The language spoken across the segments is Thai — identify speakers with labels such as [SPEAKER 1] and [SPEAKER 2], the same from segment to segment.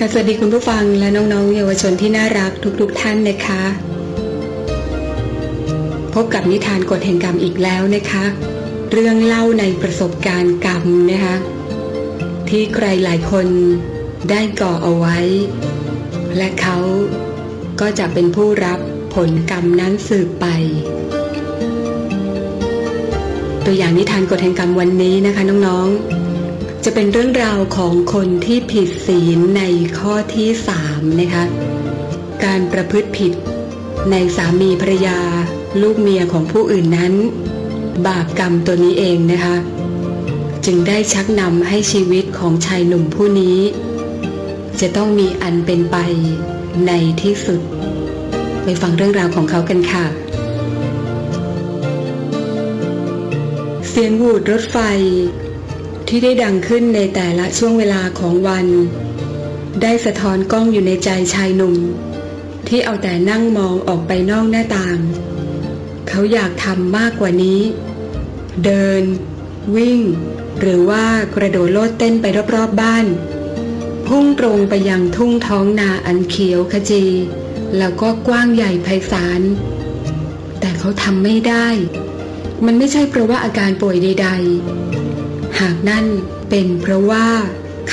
[SPEAKER 1] ค่ะสวัสดีคุณผู้ฟังและน้องๆ เยาวชนที่น่ารักทุกๆทท่านนะคะ พบกับนิทานกฎแห่งกรรมอีกแล้วนะคะ เรื่องเล่าในประสบการณ์กรรมนะคะ ที่ใครหลายคนได้ก่อเอาไว้ และเขาก็จะเป็นผู้รับผลกรรมนั้นสืบไป ตัวอย่างนิทานกฎแห่งกรรมวันนี้นะคะน้องๆ จะเป็นเรื่องราวของคนที่ผิดศีลในข้อที่สามนะคะ การประพฤติผิดในสามีภรรยา ลูกเมียของผู้อื่นนั้น บาปกรรมตัวนี้เองนะคะ จึงได้ชักนำให้ชีวิตของชายหนุ่มผู้นี้ จะต้องมีอันเป็นไปในที่สุด ไปฟังเรื่องราวของเขากันค่ะ เสียงหวูดรถไฟ ที่ได้ดังขึ้นในแต่ละช่วงเวลาของวัน ได้สะท้อนกล้องอยู่ในใจชายหนุ่ม ที่เอาแต่นั่งมองออกไปนอกหน้าต่าง เขาอยากทำมากกว่านี้ เดิน วิ่ง หรือว่ากระโดดโลดเต้นไปรอบๆบ้าน พุ่งตรงไปยังทุ่งท้องนาอันเขียวขจี แล้วก็กว้างใหญ่ไพศาลแต่เขาทำไม่ได้ มันไม่ใช่เพราะว่าอาการป่วยใด ๆากนั่นเป็นเพราะว่า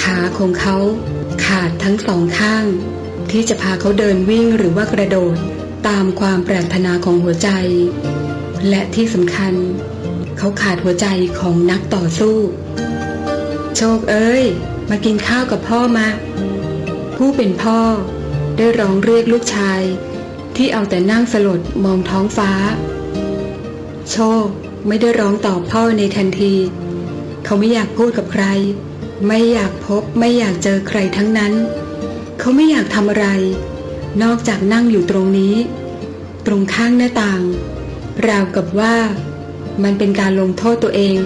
[SPEAKER 1] ขาของเขาขาดทั้งสองข้าง ที่จะพาเขาเดินวิ่งหรือว่ากระโดดตามความปรารถนาของหัวใจ และที่สำคัญ เขาขาดหัวใจของนักต่อสู้ โชคเอ้ย มากินข้าวกับพ่อมา ผู้เป็นพ่อได้ร้องเรียกลูกชาย ที่เอาแต่นั่งสลดมองท้องฟ้า โชคไม่ได้ร้องตอบพ่อในทันที เขาไม่อยากพูดกับใคร ไม่อยากพบไม่อยากเจอใครทั้งนั้น เขาไม่อยากทำอะไร นอกจากนั่งอยู่ตรงนี้ ตรงข้างหน้าต่าง ราวกับว่ามันเป็นการลงโทษตัวเอง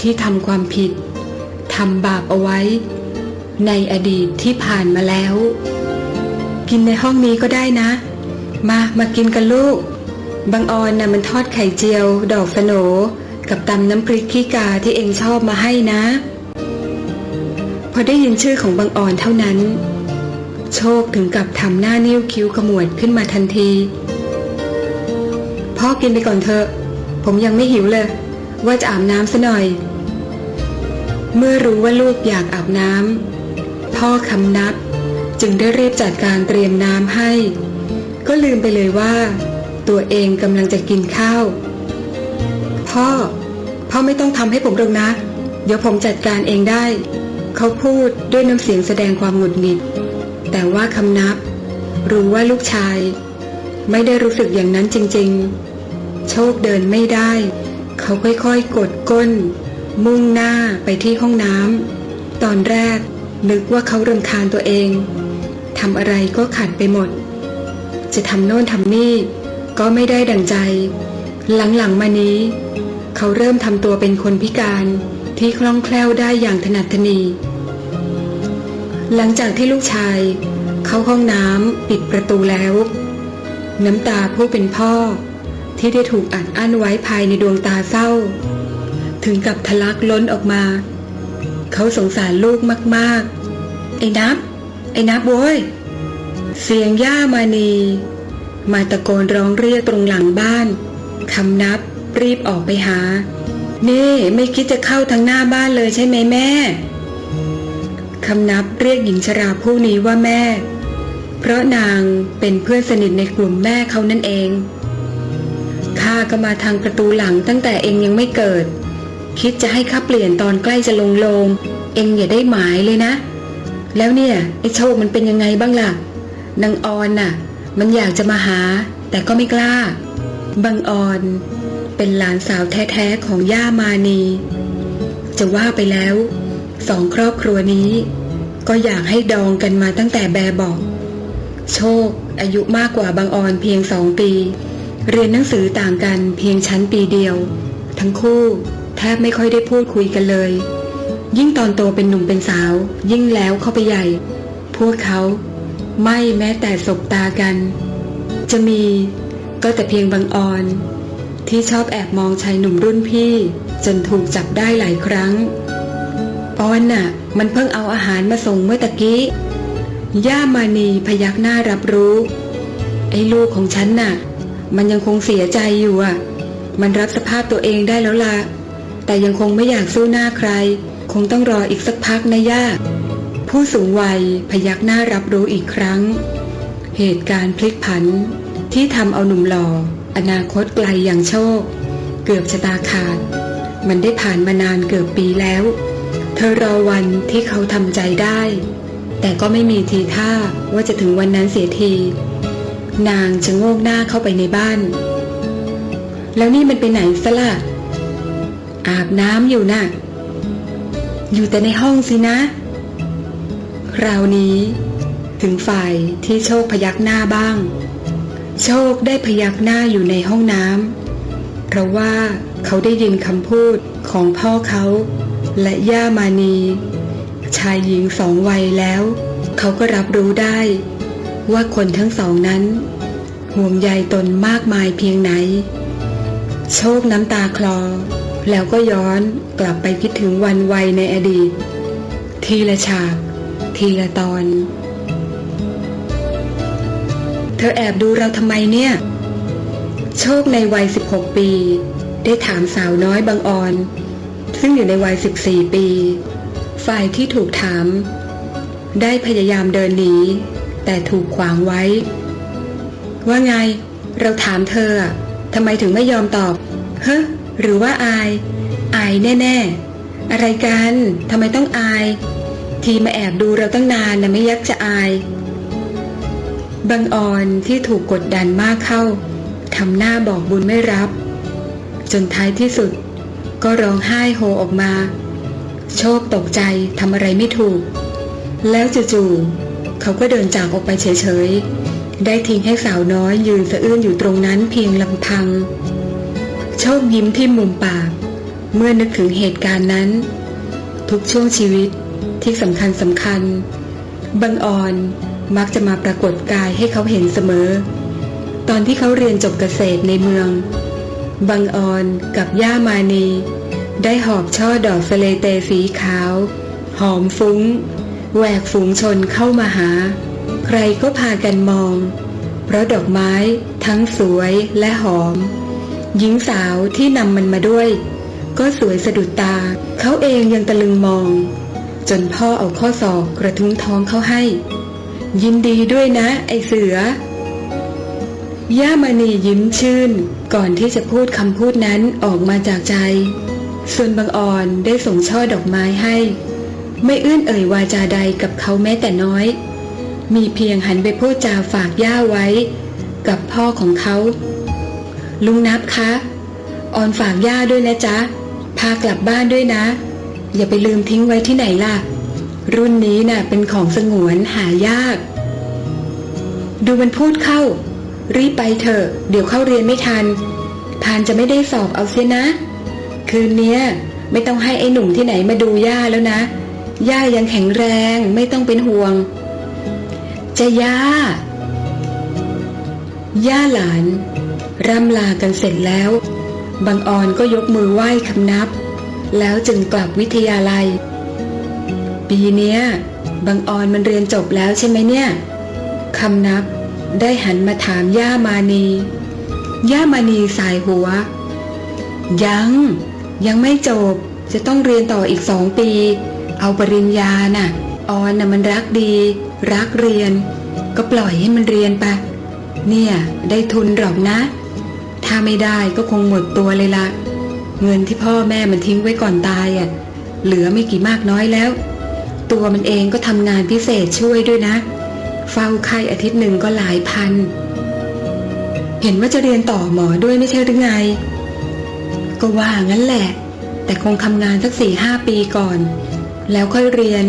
[SPEAKER 1] ที่ทำความผิดทำบาปเอาไว้ ในอดีตที่ผ่านมาแล้ว กินในห้องนี้ก็ได้นะ มามากินกันลูกบางออนน่ะมันทอดไข่เจียว ดอกสโหน กับตำน้ำพริกขี้กาที่เองชอบมาให้นะ พอได้ยินชื่อของบางอ่อนเท่านั้น โชคถึงกับทำหน้านิ้วคิ้วขมวดขึ้นมาทันที พ่อกินไปก่อนเถอะ ผมยังไม่หิวเลย ว่าจะอาบน้ำซะหน่อย เมื่อรู้ว่าลูกอยากอาบน้ำพ่อคำนับจึงได้รีบจัดการเตรียมน้ำให้ ก็ลืมไปเลยว่า ตัวเองกำลังจะกินข้าว พ่อ พ่อไม่ต้องทำให้ผมหรอกนะ เดี๋ยวผมจัดการเองได้ เขาพูดด้วยน้ำเสียงแสดงความหงุดหงิด แต่ว่าคำนับ รู้ว่าลูกชาย ไม่ได้รู้สึกอย่างนั้นจริงๆ โชคเดินไม่ได้ เขาค่อยๆ กดก้น มุ่งหน้าไปที่ห้องน้ำตอนแรกนึกว่าเขารำคาญตัวเองทำอะไรก็ขัดไปหมด จะทำโน่นทำนี่ ก็ไม่ได้ดังใจ หลังๆมานี้ เขาเริ่มทำตัวเป็นคนพิการที่คล่องแคล่วได้อย่างถนัดถนี หลังจากที่ลูกชาย เข้าห้องน้ำปิดประตูแล้ว น้ำตาผู้เป็นพ่อ ที่ได้ถูกอัดอั้นไว้ภายในดวงตาเศร้า ถึงกับทะลักล้นออกมา เขาสงสารลูกมากๆ ไอ้นับ ไอ้นับโว้ย เสียงย่ามานี มาตะโกนร้องเรียกตรงหลังบ้านคำนับ รีบออกไปหานี่ไม่คิดจะเข้าทางหน้าบ้านเลยใช่ไหมแม่คำนับเรียกหญิงชราผู้นี้ว่าแม่ เพราะนางเป็นเพื่อนสนิทในกลุ่มแม่เขานั่นเองข้าก็มาทางประตูหลังตั้งแต่เองยังไม่เกิด คิดจะให้ข้าเปลี่ยนตอนใกล้จะลงโลง เองอย่าได้หมายเลยนะ แล้วเนี่ยไอ้โชคมันเป็นยังไงบ้างล่ะนางออนน่ะ มันอยากจะมาหา แต่ก็ไม่กล้า บางออน เป็นหลานสาวแท้ๆของย่ามานี จะว่าไปแล้วสองครอบครัวนี้ ก็อยากให้ดองกันมาตั้งแต่แบบบอก โชคอายุมากกว่าบางออนเพียงสองปี เรียนหนังสือต่างกันเพียงชั้นปีเดียว ทั้งคู่แทบไม่ค่อยได้พูดคุยกันเลย ยิ่งตอนโตเป็นหนุ่มเป็นสาว ยิ่งแล้วเข้าไปใหญ่ พวกเขาไม่แม้แต่สบตากัน จะมีก็แต่เพียงบางออน ที่ชอบแอบมองชายหนุ่มรุ่นพี่ จนถูกจับได้หลายครั้งออนน่ะ มันเพิ่งเอาอาหารมาส่งเมื่อตะกี้ ย่ามานีพยักหน้ารับรู้ ไอ้ลูกของฉันน่ะ มันยังคงเสียใจอยู่อะ มันรับสภาพตัวเองได้แล้วล่ะ แต่ยังคงไม่อยากสู้หน้าใคร คงต้องรออีกสักพักนะย่า ผู้สูงวัยพยักหน้ารับรู้อีกครั้ง เหตุการณ์พลิกผันที่ทำเอาหนุ่มหล่อ อนาคตไกลอย่างโชค เกือบชะตาขาด มันได้ผ่านมานานเกือบปีแล้ว เธอรอวันที่เขาทำใจได้ แต่ก็ไม่มีทีท่าว่าจะถึงวันนั้นเสียที นางจะโงกหน้าเข้าไปในบ้าน แล้วนี่มันไปไหนซะล่ะ อาบน้ำอยู่น่ะ อยู่แต่ในห้องสินะ คราวนี้ ถึงฝ่ายที่โชคพยักหน้าบ้าง โชคได้พยักหน้าอยู่ในห้องน้ำเพราะว่าเขาได้ยินคำพูดของพ่อเขา และย่ามานี ชายหญิงสองวัยแล้ว เขาก็รับรู้ได้ ว่าคนทั้งสองนั้น ห่วงใยตนมากมายเพียงไหน โชคน้ำตาคลอ แล้วก็ย้อนกลับไปคิดถึงวันวัยในอดีต ทีละฉาก ทีละตอน ธอแอบดูเราทำไมเนี่ย โชคในวัย 16 ปี ได้ถามสาวน้อยบางออน ซึ่งอยู่ในวัย 14 ปี ฝ่ายที่ถูกถาม ได้พยายามเดินหนี แต่ถูกขวางไว้ ว่าไง เราถามเธอทำไมถึงไม่ยอมตอบ เฮ้หรือว่าอาย อายแน่ ๆ อะไรกันทำไมต้องอาย ทีมาแอบดูเราตั้งนานนะไม่ยักจะอาย บังออนที่ถูกกดดันมากเข้าทำหน้าบอกบุญไม่รับ จนท้ายที่สุด ก็ร้องไห้โฮออกมา โชคตกใจทำอะไรไม่ถูก แล้วจู่ๆเขาก็เดินจากออกไปเฉยๆ ได้ทิ้งให้สาวน้อยยืนสะอื้นอยู่ตรงนั้นเพียงลำพัง โชคยิ้มที่มุมปาก เมื่อนึกถึงเหตุการณ์นั้น ทุกช่วงชีวิตที่สำคัญสำคัญบังออน มักจะมาปรากฏกายให้เขาเห็นเสมอ ตอนที่เขาเรียนจบเกษตรในเมือง บังออนกับย่ามานี ได้หอบช่อดอกสเลเตสีขาว หอมฟุ้ง แหวกฝูงชนเข้ามาหา ใครก็พากันมอง เพราะดอกไม้ทั้งสวยและหอม หญิงสาวที่นำมันมาด้วย ก็สวยสะดุดตา เขาเองยังตะลึงมอง จนพ่อเอาข้อศอกกระทุ้งท้องเขาให้ ยินดีด้วยนะ ไอเสือย่ามณียิ้มชื่น ก่อนที่จะพูดคำพูดนั้นออกมาจากใจ ส่วนบางอ่อนได้ส่งช่อดอกไม้ให้ ไม่เอื้อนเอ่ยวาจาใดกับเขาแม้แต่น้อย มีเพียงหันไปพูดจาฝากย่าไว้ กับพ่อของเขา ลุงนับคะออนฝากย่าด้วยนะจ๊ะ พากลับบ้านด้วยนะ อย่าไปลืมทิ้งไว้ที่ไหนล่ะ รุ่นนี้น่ะเป็นของสงวนหายาก ดูมันพูดเข้า รีบไปเถอะ เดี๋ยวเข้าเรียนไม่ทัน พานจะไม่ได้สอบเอาเสียนะ คืนเนี้ยไม่ต้องให้ไอ้หนุ่มที่ไหนมาดูย่าแล้วนะ ย่ายังแข็งแรงไม่ต้องเป็นห่วง จะย่า ย่าหลาน ร่ำลากันเสร็จแล้ว บางออนก็ยกมือไหว้คำนับ แล้วจึงกลับวิทยาลัย ปีเนี้ยบางออนมันเรียนจบแล้วใช่ไหมเนี่ยคำนับได้หันมาถามย่ามานี ย่ามานีสายหัว ยัง ยังไม่จบจะต้องเรียนต่ออีกสองปี เอาปริญญาน่ะ ออนน่ะมันรักดี รักเรียน ก็ปล่อยให้มันเรียนไป เนี่ย ได้ทุนหรอกนะ ถ้าไม่ได้ก็คงหมดตัวเลยละ เงินที่พ่อแม่มันทิ้งไว้ก่อนตายอะ เหลือไม่กี่มากน้อยแล้ว ตัวมันเองก็ทำงานพิเศษช่วยด้วยนะ เฝ้าไข้อาทิตย์หนึ่งก็หลายพัน เห็นว่าจะเรียนต่อหมอด้วยไม่ใช่หรือไง ก็ว่างั้นแหละ แต่คงทำงานสักสี่ห้าปีก่อน แล้วค่อยเรียน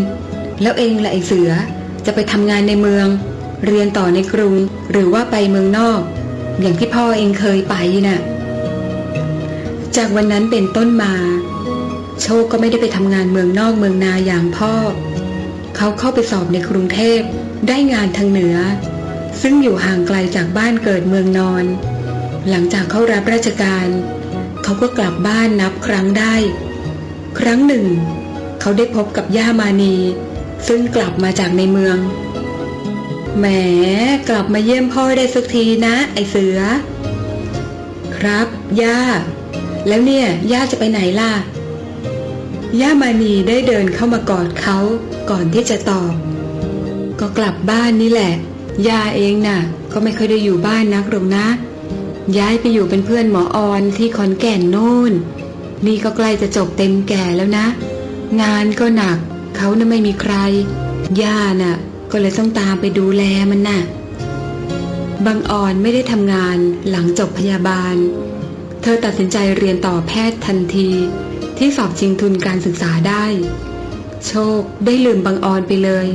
[SPEAKER 1] แล้วเองละไอเสือจะไปทำงานในเมือง เรียนต่อในกรุง หรือว่าไปเมืองนอก อย่างที่พ่อเองเคยไปน่ะจากวันนั้นเป็นต้นมา โชคก็ไม่ได้ไปทำงานเมืองนอกเมืองนาอย่างพ่อ เขาเข้าไปสอบในกรุงเทพได้งานทางเหนือ ซึ่งอยู่ห่างไกลจากบ้านเกิดเมืองนอน หลังจากเข้ารับราชการ เขาก็กลับบ้านนับครั้งได้ ครั้งหนึ่ง เขาได้พบกับย่ามานี ซึ่งกลับมาจากในเมือง แหมกลับมาเยี่ยมพ่อได้สักทีนะ ไอเสือ ครับ ย่า แล้วเนี่ย ย่าจะไปไหนล่ะ ย่ามานีได้เดินเข้ามากอดเขาก่อนที่จะตอบ ก็กลับบ้านนี่แหละย่าเองน่ะ ก็ไม่ค่อยได้อยู่บ้านนักหรอกนะ ย้ายไปอยู่เป็นเพื่อนหมอออนที่ขอนแก่นโน่น นี่ก็ใกล้จะจบเต็มแก่แล้วนะ งานก็หนัก เขาน่ะไม่มีใคร ย่าน่ะ ก็เลยต้องตามไปดูแลมันน่ะ บางออนไม่ได้ทำงานหลังจบพยาบาล เธอตัดสินใจเรียนต่อแพทย์ทันที ที่สอบชิงทุนการศึกษาได้ โชคได้ลืมบางออนไปเลย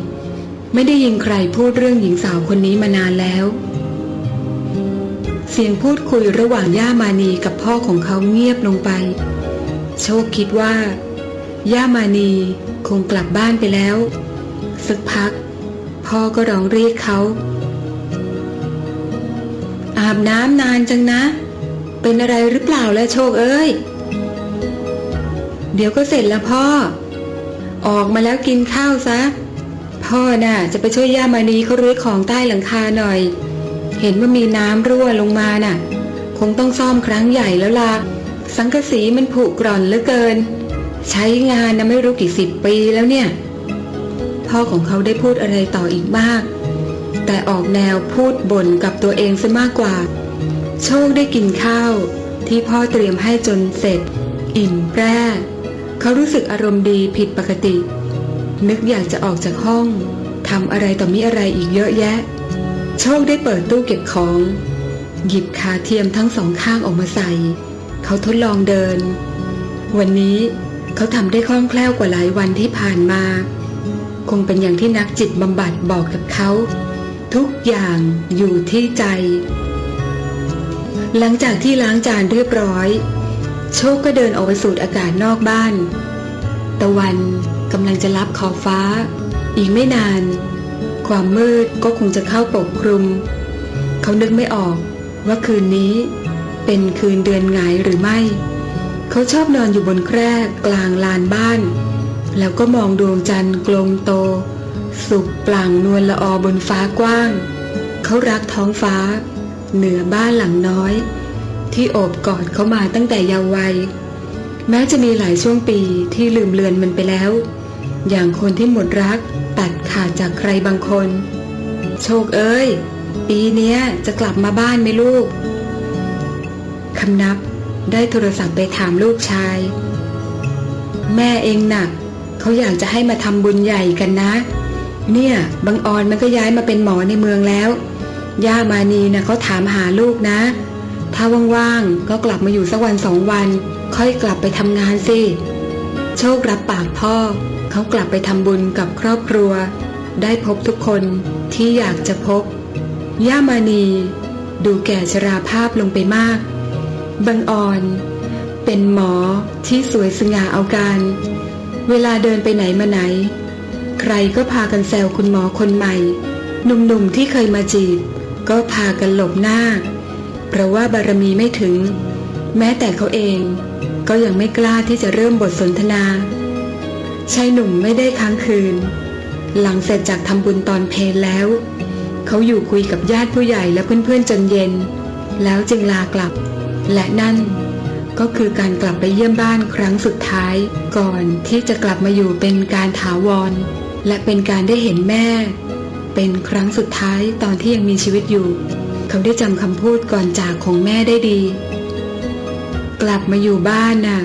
[SPEAKER 1] ไม่ได้ยินใครพูดเรื่องหญิงสาวคนนี้มานานแล้ว เสียงพูดคุยระหว่างย่ามานีกับพ่อของเขาเงียบลงไป โชคคิดว่า ย่ามานีคงกลับบ้านไปแล้ว สักพัก พ่อก็ร้องเรียกเขา อาบน้ำนานจังนะ เป็นอะไรหรือเปล่าแล้วโชคเอ้ย เดี๋ยวก็เสร็จแล้วพ่อ ออกมาแล้วกินข้าวซะ พ่อน่ะ จะไปช่วยย่ามานีเขารื้อของใต้หลังคาหน่อย เห็นว่ามีน้ำรั่วลงมาน่ะ คงต้องซ่อมครั้งใหญ่แล้วล่ะ สังกะสีมันผุกร่อนเหลือเกิน ใช้งานนะไม่รู้กี่สิบปีแล้วเนี่ย พ่อของเขาได้พูดอะไรต่ออีกมาก แต่ออกแนวพูดบ่นกับตัวเองซะมากกว่า โชคได้กินข้าวที่พ่อเตรียมให้จนเสร็จ อิ่มแปร่ เขารู้สึกอารมณ์ดีผิดปกติ นึกอยากจะออกจากห้องทำอะไรต่อมีอะไรอีกเยอะแยะ โชคได้เปิดตู้เก็บของ หยิบขาเทียมทั้งสองข้างออกมาใส่ เขาทดลองเดิน วันนี้เขาทำได้คล่องแคล่วกว่าหลายวันที่ผ่านมา คงเป็นอย่างที่นักจิตบำบัดบอกกับเขา ทุกอย่างอยู่ที่ใจ หลังจากที่ล้างจานเรียบร้อย โชคก็เดินออกไปสูดอากาศนอกบ้าน ตะวันกำลังจะรับขอบฟ้า อีกไม่นาน ความมืดก็คงจะเข้าปกคลุม เขานึกไม่ออกว่าคืนนี้เป็นคืนเดือนหงายหรือไม่ เขาชอบนอนอยู่บนแคร่กลางลานบ้าน แล้วก็มองดวงจันทร์กลมโต สุกปลั่งนวลละออบนฟ้ากว้าง เขารักท้องฟ้า เหนือบ้านหลังน้อย ที่โอบกอดเขามาตั้งแต่เยาว์วัย แม้จะมีหลายช่วงปีที่ลืมเลือนมันไปแล้ว อย่างคนที่หมดรักตัดขาดจากใครบางคน โชคเอ้ย ปีเนี้ยจะกลับมาบ้านไหมลูกคำนับได้โทรศัพท์ไปถามลูกชาย แม่เองหน่ะเขาอยากจะให้มาทำบุญใหญ่กันนะ เนี่ยบางออนมันก็ย้ายมาเป็นหมอในเมืองแล้ว ย่ามานีนะเขาถามหาลูกนะ ถ้าว่างๆก็กลับมาอยู่สักวันสองวัน ค่อยกลับไปทำงานสิ โชครับปากพ่อ เขากลับไปทำบุญกับครอบครัว ได้พบทุกคนที่อยากจะพบ ย่ามานี ดูแก่ชราภาพลงไปมาก บังออน เป็นหมอที่สวยสง่าเอาการ เวลาเดินไปไหนมาไหน ใครก็พากันแซวคุณหมอคนใหม่ หนุ่มๆที่เคยมาจีบ ก็พากันหลบหน้า เพราะว่าบารมีไม่ถึง แม้แต่เขาเอง ก็ยังไม่กล้าที่จะเริ่มบทสนทนาชายหนุ่มไม่ได้ค้างคืน หลังเสร็จจากทำบุญตอนเพลแล้ว เขาอยู่คุยกับญาติผู้ใหญ่และเพื่อนๆจนเย็น แล้วจึงลากลับ และนั่นก็คือการกลับไปเยี่ยมบ้านครั้งสุดท้าย ก่อนที่จะกลับมาอยู่เป็นการถาวร และเป็นการได้เห็นแม่ เป็นครั้งสุดท้ายตอนที่ยังมีชีวิตอยู่ เขาได้จำคำพูดก่อนจากของแม่ได้ดี กลับมาอยู่บ้านน่ะ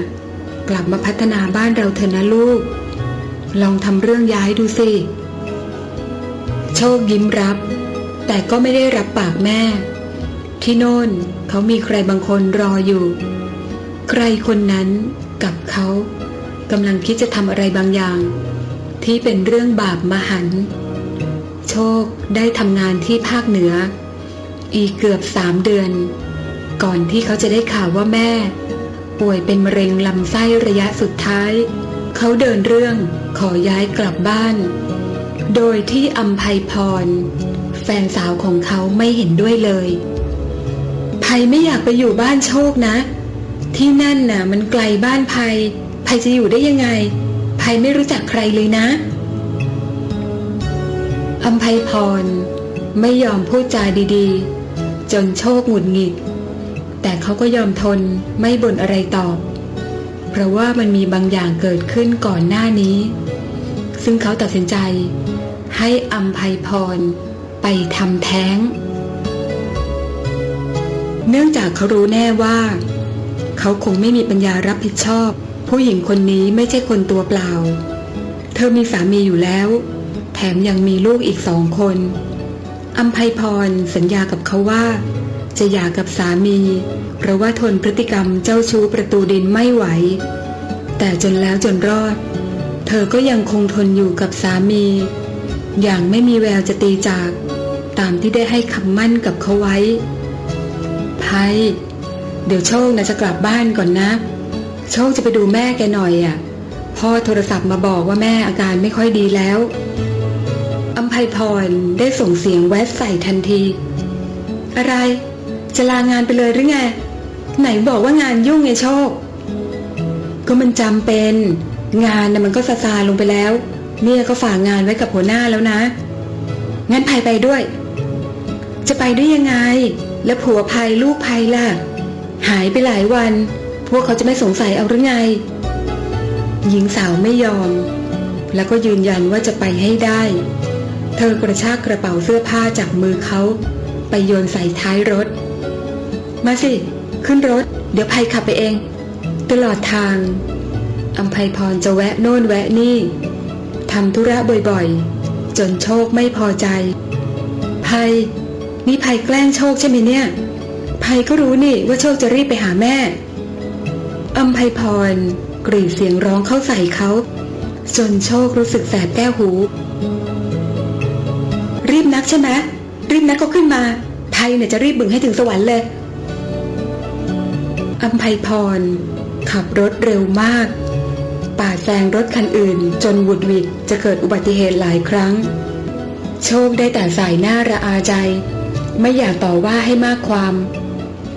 [SPEAKER 1] กลับมาพัฒนาบ้านเราเถอะนะลูก ลองทำเรื่องย้ายดูสิ โชคยิ้มรับ แต่ก็ไม่ได้รับปากแม่ ที่โน่นเขามีใครบางคนรออยู่ ใครคนนั้นกับเขากำลังคิดจะทำอะไรบางอย่าง ที่เป็นเรื่องบาปมหันต์โชคได้ทำงานที่ภาคเหนือ อีกเกือบสามเดือน ก่อนที่เขาจะได้ข่าวว่าแม่ ป่วยเป็นมะเร็งลำไส้ระยะสุดท้าย เขาเดินเรื่องขอย้ายกลับบ้าน โดยที่อัมภัยพร แฟนสาวของเขาไม่เห็นด้วยเลยภัยไม่อยากไปอยู่บ้านโชคนะ ที่นั่นน่ะ มันไกลบ้านภัยภัยจะอยู่ได้ยังไงภัยไม่รู้จักใครเลยนะอัมภัยพรไม่ยอมพูดจาดีๆ จนโชคหงุดหงิด แต่เขาก็ยอมทนไม่บ่นอะไรตอบ เพราะว่ามันมีบางอย่างเกิดขึ้นก่อนหน้านี้ ซึ่งเขาตัดสินใจ ให้อัมภัยพร ไปทำแท้ง เนื่องจากเขารู้แน่ว่า เขาคงไม่มีปัญญารับผิดชอบ ผู้หญิงคนนี้ไม่ใช่คนตัวเปล่า เธอมีสามีอยู่แล้ว แถมยังมีลูกอีกสองคน อัมภัยพรสัญญากับเขาว่า จะหย่ากับสามี เพราะว่าทนพฤติกรรมเจ้าชู้ประตูดินไม่ไหว แต่จนแล้วจนรอด เธอก็ยังคงทนอยู่กับสามี อย่างไม่มีแววจะตีจาก ตามที่ได้ให้คำมั่นกับเขาไว้ภัยเดี๋ยวโชคนะจะกลับบ้านก่อนนะ โชคจะไปดูแม่แกหน่อยอะพ่อโทรศัพท์มาบอกว่าแม่อาการไม่ค่อยดีแล้ว ภัยพรได้ส่งเสียงแวดใส่ทันที อะไรจะลางานไปเลยหรือไง ไหนบอกว่างานยุ่งไงโชค ก็มันจำเป็น งานน่ะมันก็ซาซาลงไปแล้วเนี่ยก็ฝากงานไว้กับหัวหน้าแล้วนะ งั้นภัยไปด้วย จะไปได้ยังไง แล้วผัวภัยลูกภัยล่ะ หายไปหลายวัน พวกเขาจะไม่สงสัยเอาหรือไง หญิงสาวไม่ยอม แล้วก็ยืนยันว่าจะไปให้ได้ เธอกระชากกระเป๋าเสื้อผ้าจากมือเขา ไปโยนใส่ท้ายรถ มาสิ ขึ้นรถ เดี๋ยวภัยขับไปเอง ตลอดทางอัมภัยพรจะแวะโน่นแวะนี่ทำธุระบ่อยๆ จนโชคไม่พอใจ ภัย นี่ภัยแกล้งโชคใช่ไหมเนี่ย ภัยก็รู้นี่ว่าโชคจะรีบไปหาแม่อัมภัยพรกรีดเสียงร้องเข้าใส่เขา จนโชครู้สึกแสบแก้วหู บนักใช่ไหมรีบนักก็ขึ้นมาภัยเนี่ยจะรีบบึงให้ถึงสวรรค์เลยอัมภัยพร ขับรถเร็วมาก ปาดแซงรถคันอื่น จนวุดวิดจะเกิดอุบัติเหตุหลายครั้ง โชคได้แต่สายหน้าระอาใจ ไม่อยากต่อว่าให้มากความ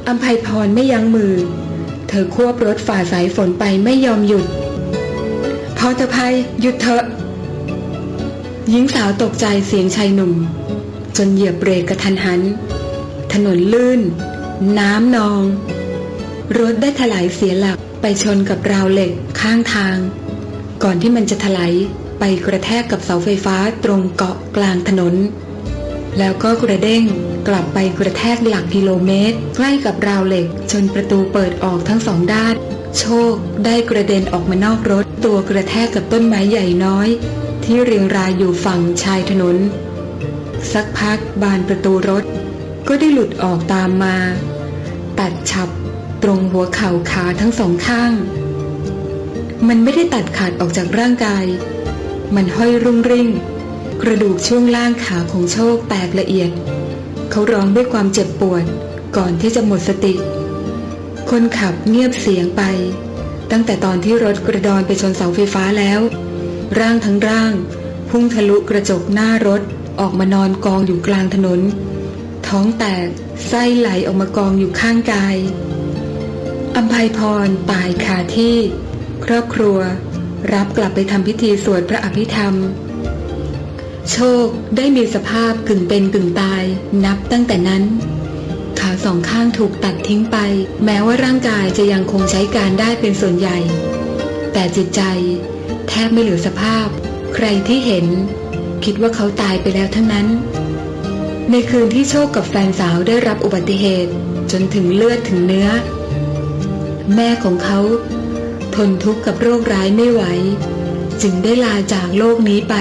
[SPEAKER 1] อัมภัยพรไม่ยั้งมือ เธอควบรถฝ่าสายฝนไปไม่ยอมหยุด พอเธอภัยหยุดเถอะ หญิงสาวตกใจเสียงชายหนุ่ม จนเหยียบเบรกกระทันหัน ถนนลื่น น้ำนอง รถได้ถลายเสียหลักไปชนกับราวเหล็กข้างทาง ก่อนที่มันจะถลายไปกระแทกกับเสาไฟฟ้าตรงเกาะกลางถนน แล้วก็กระเด้งกลับไปกระแทกหลักกิโลเมตร ใกล้กับราวเหล็กจนประตูเปิดออกทั้งสองด้าน โชคได้กระเด็นออกมานอกรถ ตัวกระแทกกับต้นไม้ใหญ่น้อย ที่เรียงรายอยู่ฝั่งชายถนน สักพักบานประตูรถ ก็ได้หลุดออกตามมา ตัดฉับตรงหัวเข่าขาทั้งสองข้าง มันไม่ได้ตัดขาดออกจากร่างกาย มันห้อยรุ่งริ่ง กระดูกช่วงล่างขาของโชคแตกละเอียด เขาร้องด้วยความเจ็บปวดก่อนที่จะหมดสติ คนขับเงียบเสียงไป ตั้งแต่ตอนที่รถกระดอนไปชนเสาไฟฟ้าแล้ว ร่างทั้งร่าง พุ่งทะลุกระจกหน้ารถออกมานอนกองอยู่กลางถนน ท้องแตกไส้ไหลออกมากองอยู่ข้างกายอัมภัยพรตายคาที่ ครอบครัว รับกลับไปทำพิธีสวดพระอภิธรรม โชคได้มีสภาพกึ่งเป็นกึ่งตายนับตั้งแต่นั้น ขาสองข้างถูกตัดทิ้งไป แม้ว่าร่างกายจะยังคงใช้การได้เป็นส่วนใหญ่ แต่จิตใจ ทบไม่เหลือสภาพ ใครที่เห็น คิดว่าเขาตายไปแล้วทั้งนั้น ในคืนที่โชคกับแฟนสาวได้รับอุบัติเหตุจนถึงเลือดถึงเนื้อ แม่ของเขา ทนทุกข์กับโรคร้ายไม่ไหว จึงได้ลาจากโลกนี้ไป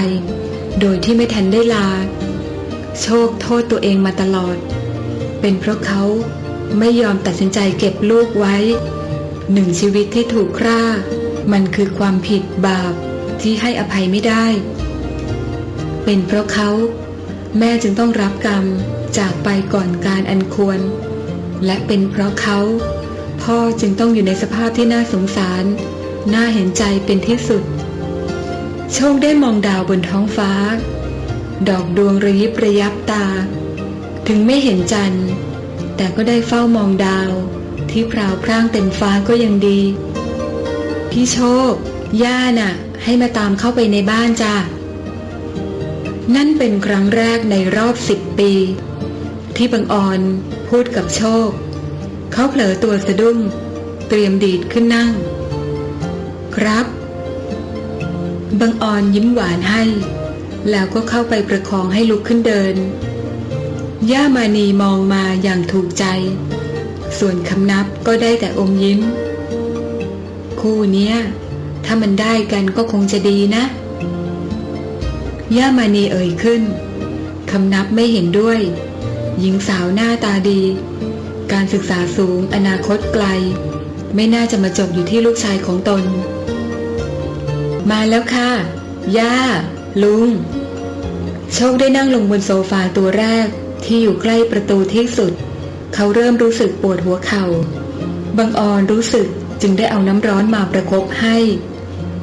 [SPEAKER 1] โดยที่ไม่ทันได้ลา โชคโทษตัวเองมาตลอด เป็นเพราะเขาไม่ยอมตัดสินใจเก็บลูกไว้ หนึ่งชีวิตที่ถูกฆ่า มันคือความผิดบาป ที่ให้อภัยไม่ได้ เป็นเพราะเขาแม่จึงต้องรับกรรมจากไปก่อนการอันควร และเป็นเพราะเขา พ่อจึงต้องอยู่ในสภาพที่น่าสงสาร น่าเห็นใจเป็นที่สุด โชคได้มองดาวบนท้องฟ้า ดอกดวงระยิบระยับตา ถึงไม่เห็นจันทร์ แต่ก็ได้เฝ้ามองดาว ที่พราวพร่างเต็มฟ้าก็ยังดี พี่โชค ย่าน่ะ ให้มาตามเข้าไปในบ้านจ้านั่นเป็นครั้งแรกในรอบสิบปี ที่บังออนพูดกับโชค เขาเผลอตัวสะดุ้ง เตรียมดีดขึ้นนั่ง ครับ บังออนยิ้มหวานให้ แล้วก็เข้าไปประคองให้ลุกขึ้นเดิน ย่ามานีมองมาอย่างถูกใจ ส่วนคำนับก็ได้แต่อมยิ้ม คู่เนี้ย ถ้ามันได้กันก็คงจะดีนะ ย่ามานีเอ่ยขึ้น คำนับไม่เห็นด้วย หญิงสาวหน้าตาดี การศึกษาสูงอนาคตไกล ไม่น่าจะมาจบอยู่ที่ลูกชายของตน มาแล้วค่ะ ย่า ลุง โชคได้นั่งลงบนโซฟาตัวแรกที่อยู่ใกล้ประตูที่สุด เขาเริ่มรู้สึกปวดหัวเขา่าบังออนรู้สึกจึงได้เอาน้ำร้อนมาประคบให้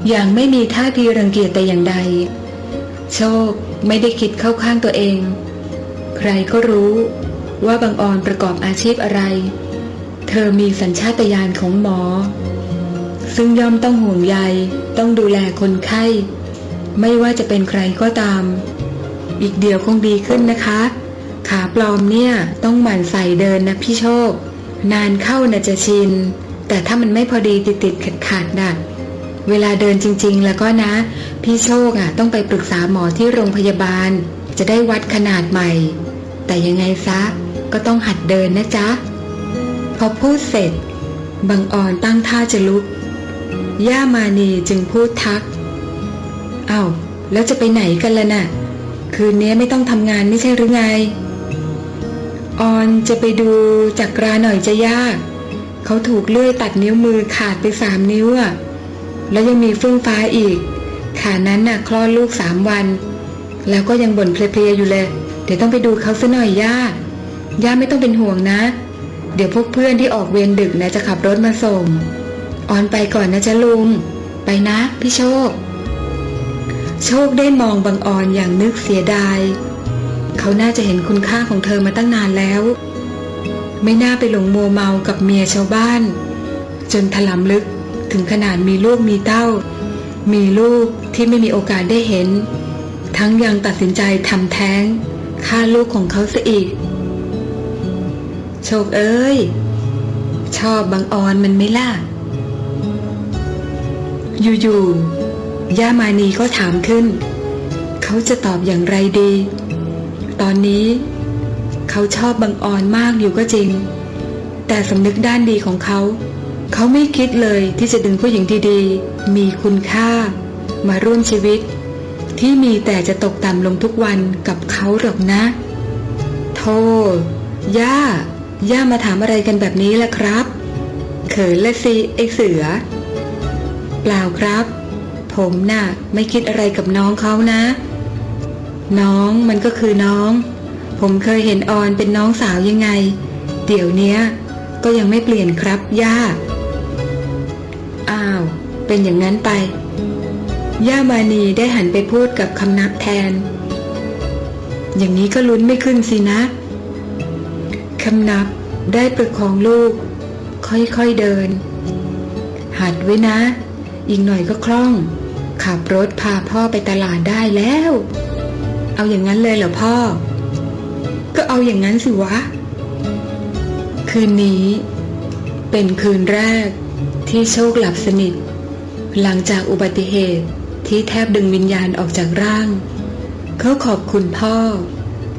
[SPEAKER 1] อย่างไม่มีท่าทีรังเกียจแต่อย่างใด โชคไม่ได้คิดเข้าข้างตัวเอง ใครก็รู้ว่าบังออนประกอบอาชีพอะไร เธอมีสัญชาตญาณของหมอ ซึ่งย่อมต้องห่วงใยต้องดูแลคนไข้ ไม่ว่าจะเป็นใครก็ตาม อีกเดียวคงดีขึ้นนะคะ ขาปลอมเนี่ยต้องหมั่นใส่เดินนะพี่โชค นานเข้าน่ะจะชิน แต่ถ้ามันไม่พอดีติดติดขัดขัดๆน่ะ เวลาเดินจริง ๆ แล้วก็นะ พี่โชคอะต้องไปปรึกษาหมอที่โรงพยาบาล จะได้วัดขนาดใหม่ แต่ยังไงซะก็ต้องหัดเดินนะจ๊ะ พอพูดเสร็จ บังออนตั้งท่าจะลุก ย่ามานีจึงพูดทัก เอา้าแล้วจะไปไหนกันล่ะน่ะ คืนนี้ไม่ต้องทำงานไม่ใช่หรือไง ออนจะไปดูจักราหน่อยจะยาก เขาถูกเลื่อยตัดนิ้วมือขาดไปสามนิ้วอะ แล้วยังมีเฟื่องฟ้าอีก ขานั้นน่ะคลอดลูกสามวัน แล้วก็ยังบ่นเพลียๆอยู่เลย เดี๋ยวต้องไปดูเขาซะหน่อยย่า ย่าไม่ต้องเป็นห่วงนะ เดี๋ยวพวกเพื่อนที่ออกเวรดึกนะจะขับรถมาส่ง ออนไปก่อนนะจ๊ะลุง ไปนะพี่โชค โชคได้มองบังออนอย่างนึกเสียดาย เขาน่าจะเห็นคุณค่าของเธอมาตั้งนานแล้ว ไม่น่าไปหลงมัวเมากับเมียชาวบ้าน จนถลำลึก ถึงขนาดมีลูกมีเต้า มีลูกที่ไม่มีโอกาสได้เห็น ทั้งยังตัดสินใจทำแท้งฆ่าลูกของเขาซะอีก โชคเอ้ย ชอบบังออนมันไม่ล่ะ อยู่ๆ ย่ามานีก็ถามขึ้น เขาจะตอบอย่างไรดี ตอนนี้ เขาชอบบังออนมากอยู่ก็จริง แต่สำนึกด้านดีของเขา เขาไม่คิดเลยที่จะดึงผู้หญิงดีๆ มีคุณค่า มาร่วมชีวิต ที่มีแต่จะตกต่ำลงทุกวันกับเขาหรอกนะ โทษย่า ย่ามาถามอะไรกันแบบนี้ล่ะครับ เขินละสิไอเสือ เปล่าครับ ผมน่ะไม่คิดอะไรกับน้องเขานะ น้องมันก็คือน้อง ผมเคยเห็นออนเป็นน้องสาวยังไง เดี๋ยวเนี้ยก็ยังไม่เปลี่ยนครับย่า เป็นอย่างนั้นไป ย่ามานีได้หันไปพูดกับคำนับแทน อย่างนี้ก็ลุ้นไม่ขึ้นสินะ คำนับได้ประคองลูก ค่อยๆเดิน หัดไว้นะ อีกหน่อยก็คล่อง ขับรถพาพ่อไปตลาดได้แล้ว เอาอย่างนั้นเลยเหรอพ่อ ก็เอาอย่างนั้นสิวะ คืนนี้เป็นคืนแรกที่โชคหลับสนิท หลังจากอุบัติเหตุที่แทบดึงวิญญาณออกจากร่าง เขาขอบคุณพ่อ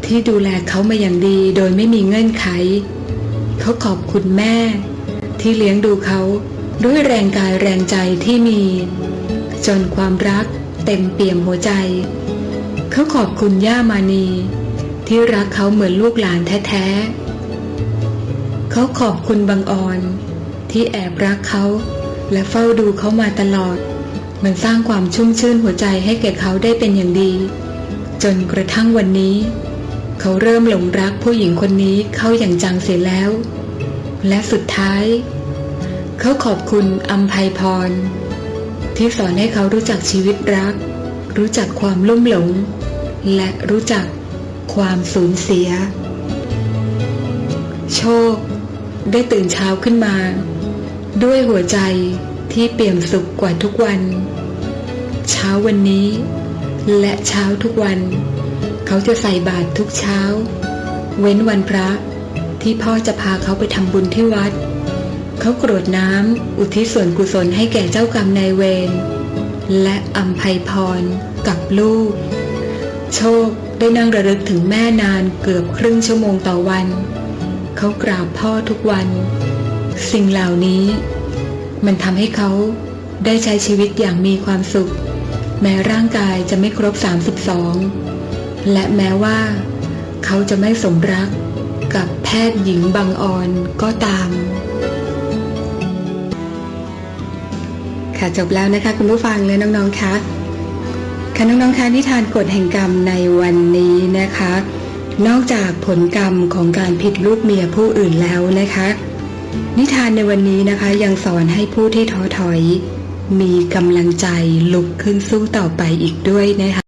[SPEAKER 1] ที่ดูแลเขามาอย่างดีโดยไม่มีเงื่อนไข เขาขอบคุณแม่ ที่เลี้ยงดูเขาด้วยแรงกายแรงใจที่มี จนความรักเต็มเปี่ยมหัวใจ เขาขอบคุณย่ามานี ที่รักเขาเหมือนลูกหลานแท้ๆ เขาขอบคุณบางออน ที่แอบรักเขา และเฝ้าดูเขามาตลอด มันสร้างความชุ่มชื่นหัวใจให้แก่เขาได้เป็นอย่างดี จนกระทั่งวันนี้ เขาเริ่มหลงรักผู้หญิงคนนี้เข้าอย่างจังเสียแล้ว และสุดท้าย เขาขอบคุณอัมภัยพร ที่สอนให้เขารู้จักชีวิตรัก รู้จักความลุ่มหลง และรู้จักความสูญเสีย โชค ได้ตื่นเช้าขึ้นมา ด้วยหัวใจที่เปี่ยมสุขกว่าทุกวัน เช้าวันนี้ และเช้าทุกวัน เขาจะใส่บาตรทุกเช้า เว้นวันพระที่พ่อจะพาเขาไปทำบุญที่วัด เขากรวดน้ำอุทิศส่วนกุศลให้แก่เจ้ากรรมนายเวรและอัมภัยพรกับลูก โชคได้นั่งระลึกถึงแม่นานเกือบครึ่งชั่วโมงต่อวัน เขากราบพ่อทุกวัน สิ่งเหล่านี้ มันทำให้เขาได้ใช้ชีวิตอย่างมีความสุข แม้ร่างกายจะไม่ครบ 32 และแม้ว่า เขาจะไม่สมรักกับแพทย์หญิงบางออนก็ตาม ค่ะจบแล้วนะคะคุณผู้ฟังและน้องๆคะค่ะน้องๆคะนิทานกฎแห่งกรรมในวันนี้นะคะ นอกจากผลกรรมของการผิดลูกเมียผู้อื่นแล้วนะคะ นิทานในวันนี้นะคะยังสอนให้ผู้ที่ท้อถอย มีกำลังใจลุกขึ้นสู้ต่อไปอีกด้วยนะคะ